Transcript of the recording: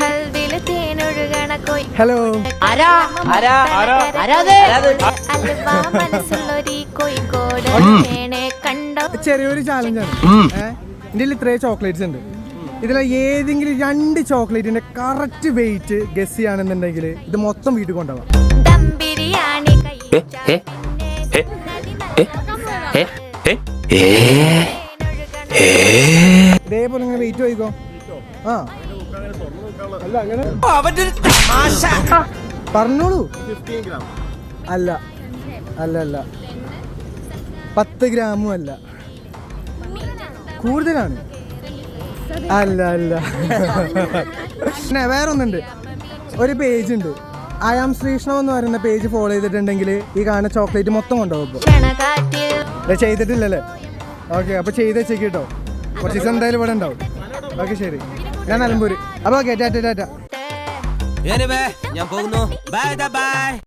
ഹൽദിൽ തേനൊഴുകണ കോയി hello ആരാ ആരാ ആരാ ആരാത് അൽവാ മനസ്സുള്ളൊരീ കോഴിക്കോട് വേണേ കണ്ടോ ചെറിയൊരു ചാലഞ്ചാണ് ഇതിൽ ഇത്രയും ചോക്ലേറ്റ്സ് ഉണ്ട് ഇതിൽ ഏതെങ്കിലും രണ്ട് ചോക്ലേറ്റിന്റെ കറക്റ്റ് വെയിറ്റ് ഗസ് ചെയ്യാണെന്നുണ്ടെങ്കിൽ ഇത് മൊത്തം വീട്ടിൽ കൊണ്ടുപോകാം ഏ, ഏ, ഏ, ഇതേപോലെ ഇങ്ങനെ വെയിറ്റ് ആയിക്കോ ആ. അല്ല അങ്ങനെ പറഞ്ഞോളൂ. അല്ല. അല്ല അല്ല. പത്ത് ഗ്രാമും അല്ല. കൂടുതലാണ്. അല്ല അല്ല. പിന്നെ വേറെ ഒന്നുണ്ട് ഒരു പേജ് ഉണ്ട്. ഐ ആം ശ്രീകൃഷ്ണ എന്ന് പറയുന്ന പേജ് ഫോളോ ചെയ്തിട്ടുണ്ടെങ്കിൽ ഈ കാണുന്ന ചോക്ലേറ്റ് മൊത്തം കൊണ്ടുപോകും. ചെയ്തിട്ടില്ലല്ലേ? ഓക്കെ അപ്പൊ ചെയ്ത് വെച്ചേക്ക് കേട്ടോ. കുറച്ച് ദിവസം എന്തായാലും ഇവിടെ ഉണ്ടാവും. ഓക്കെ ശരി. ഞാൻ നിലമ്പൂര്. അപ്പൊ ഓക്കെ ടാറ്റ ടാറ്റ. ഞാൻ പോകുന്നു. Bye bye